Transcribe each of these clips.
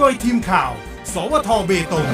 โดยทีมข่าว สวทเบตง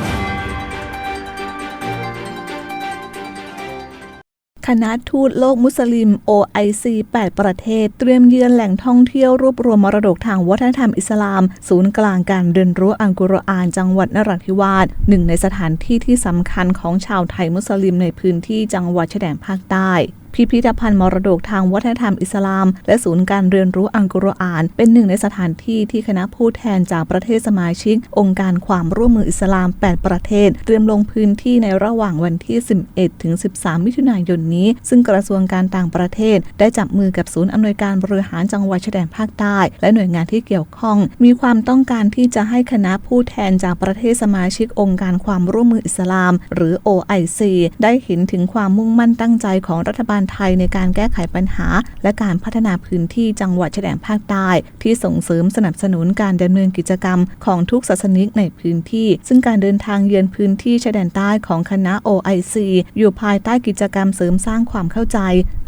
คณะทูตโลกมุสลิม OIC 8 ประเทศ เตรียมเยือนแหล่งท่องเที่ยวรวบรวมมรดกทางวัฒนธรรมอิสลาม ศูนย์กลางการเรียนรู้อัลกุรอานจังหวัดนราธิวาสหนึ่งในสถานที่ที่สำคัญของชาวไทยมุสลิมในพื้นที่จังหวัดชายแดนภาคใต้ พิพิธภัณฑ์มรดกทางวัฒนธรรมอิสลาม และศูนย์การเรียนรู้อัลกุรอาน เป็นหนึ่งในสถานที่ที่คณะผู้แทนจากประเทศสมาชิก องค์การความร่วมมืออิสลาม 8 ประเทศ เตรียมลงพื้นที่ในระหว่างวันที่ 11 ถึง 13 มิถุนายนนี้ ซึ่งกระทรวงการต่างประเทศ ได้จับมือกับศูนย์อำนวยการบริหารจังหวัดชายแดนภาคใต้ และหน่วยงานที่เกี่ยวข้อง มีความต้องการที่จะให้คณะผู้แทนจากประเทศสมาชิกองค์การความร่วมมืออิสลาม หรือ OIC ได้เห็นถึงความมุ่งมั่นตั้งใจของรัฐบาลไทยในการแก้ไขปัญหา และการพัฒนาพื้นที่จังหวัดชายแดนภาคใต้ที่ส่งเสริมสนับสนุนการดำเนินกิจกรรมของทุกศาสนิกในพื้นที่ ซึ่งการเดินทางเยือนพื้นที่ชายแดนใต้ของคณะ OIC อยู่ภายใต้กิจกรรมเสริมสร้างความเข้าใจ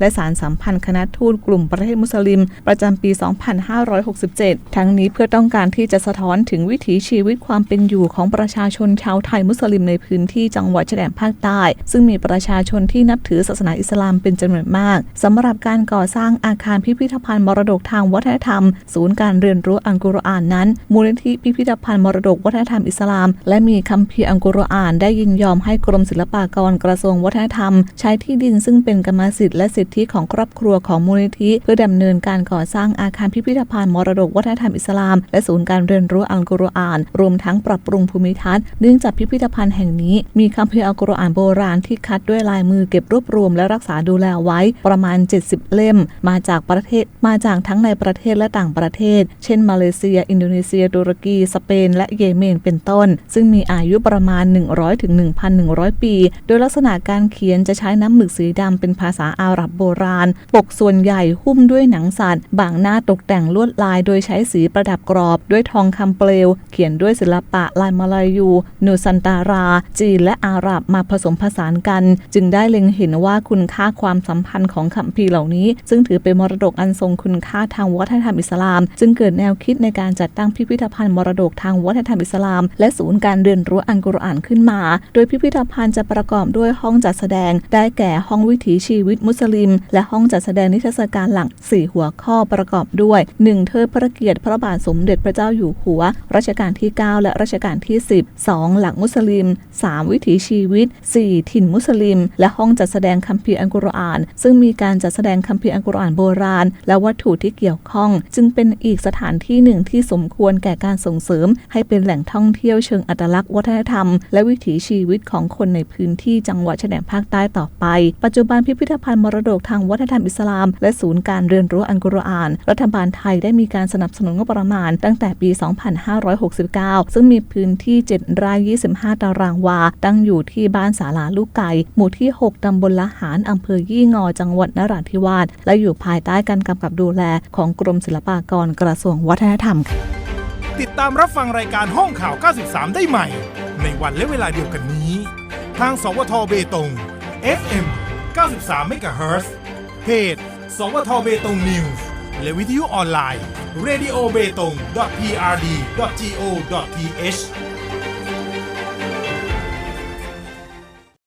และสารสัมพันธ์คณะทูตกลุ่มประเทศมุสลิม ประจำปี 2567 ทั้งนี้เพื่อต้องการที่จะสะท้อนถึงวิถีชีวิตความเป็นอยู่ของประชาชนชาวไทยมุสลิมในพื้นที่จังหวัดชายแดนภาคใต้ ซึ่งมีประชาชนที่นับถือศาสนาอิสลามเป็นจำนวนมากสำหรับการก่อสร้างอาคารพิพิธภัณฑ์มรดกทางวัฒนธรรม ศูนย์การเรียนรู้อัลกุรอานนั้น มูลนิธิพิพิธภัณฑ์มรดกวัฒนธรรมอิสลาม และมีคัมภีร์อัลกุรอาน ได้ยินยอมให้กรมศิลปากรกระทรวงวัฒนธรรม ใช้ที่ดินซึ่งเป็นกรรมสิทธิ์และสิทธิของครอบครัวของมูลนิธิ เพื่อดำเนินการก่อสร้างอาคารพิพิธภัณฑ์มรดกวัฒนธรรมอิสลาม และศูนย์การเรียนรู้อัลกุรอาน รวมทั้งปรับปรุงภูมิทัศน์เนื่องจากพิพิธภัณฑ์แห่งนี้ มีคัมภีร์อัลกุรอานโบราณที่คัดด้วยลายมือเก็บรวบรวมและรักษาดูแลไว้ประมาณ 70 เล่ม มาจากประเทศมาจากทั้งในประเทศและต่างประเทศ เช่น มาเลเซีย อินโดนีเซียตุรกี สเปน และเยเมนเป็นต้น ซึ่งมีอายุประมาณ100ถึง1,100 ปี โดยลักษณะการเขียนจะใช้น้ำหมึกสีดำเป็นภาษาอาหรับโบราณ ปกส่วนใหญ่หุ้มด้วยหนังสัตว์บางหน้าตกแต่งลวดลายโดยใช้สีประดับกรอบ ด้วยทองคำเปลว เขียนด้วยศิลปะลายมาลายู นูซันตารา จีนและอาหรับมาผสมผสานกัน จึงได้เล็งเห็นว่าคุณค่าความสัมพันธ์ของคัมภีร์เหล่านี้ ซึ่งถือเป็นมรดกอันทรงคุณค่าทางวัฒนธรรมอิสลาม จึงเกิดแนวคิดในการจัดตั้งพิพิธภัณฑ์มรดกทางวัฒนธรรมอิสลาม และศูนย์การเรียนรู้อัลกุรอานขึ้นมา โดยพิพิธภัณฑ์จะประกอบด้วยห้องจัดแสดง ได้แก่ห้องวิถีชีวิตมุสลิม และห้องจัดแสดงนิทรรศการหลัก 4 หัวข้อประกอบด้วย 1. เทิดพระเกียรติพระบาทสมเด็จพระเจ้าอยู่หัว รัชกาลที่ 9 และรัชกาลที่ 10 2. หลักมุสลิม 3. วิถีชีวิต 4. ถิ่นมุสลิม และห้องจัดแสดงคัมภีร์อัลกุรอานซึ่งมีการจัดแสดงคัมภีร์อัลกุรอานโบราณ และวัตถุที่เกี่ยวข้อง จึงเป็นอีกสถานที่หนึ่งที่สมควรแก่การส่งเสริม ให้เป็นแหล่งท่องเที่ยวเชิงอัตลักษณ์วัฒนธรรม และวิถีชีวิตของคนในพื้นที่จังหวัดชายแดนภาคใต้ต่อไป ปัจจุบันพิพิธภัณฑ์มรดกทางวัฒนธรรมอิสลาม และศูนย์การเรียนรู้อัลกุรอาน รัฐบาลไทยได้มีการสนับสนุนงบประมาณ ตั้งแต่ปี 2569 ซึ่งมีพื้นที่7ไร่25 ตารางวา ตั้งอยู่ที่บ้านสาลาลูกไก่ หมู่ที่ 6 ตำบลละหารอำเภอยี่ยี่งอจังหวัดนราธิวาสและอยู่ภายใต้การกำกับดูแลของกรมศิลปากรกระทรวงวัฒนธรรมค่ะติดตามรับฟังรายการห้องข่าว 93 ได้ใหม่ ในวันและเวลาเดียวกันนี้ ทาง สวทเบตง FM 93 MHz เพจ สวทเบตงนิวส์และวิทยุออนไลน์ radio b e t o n g prd go th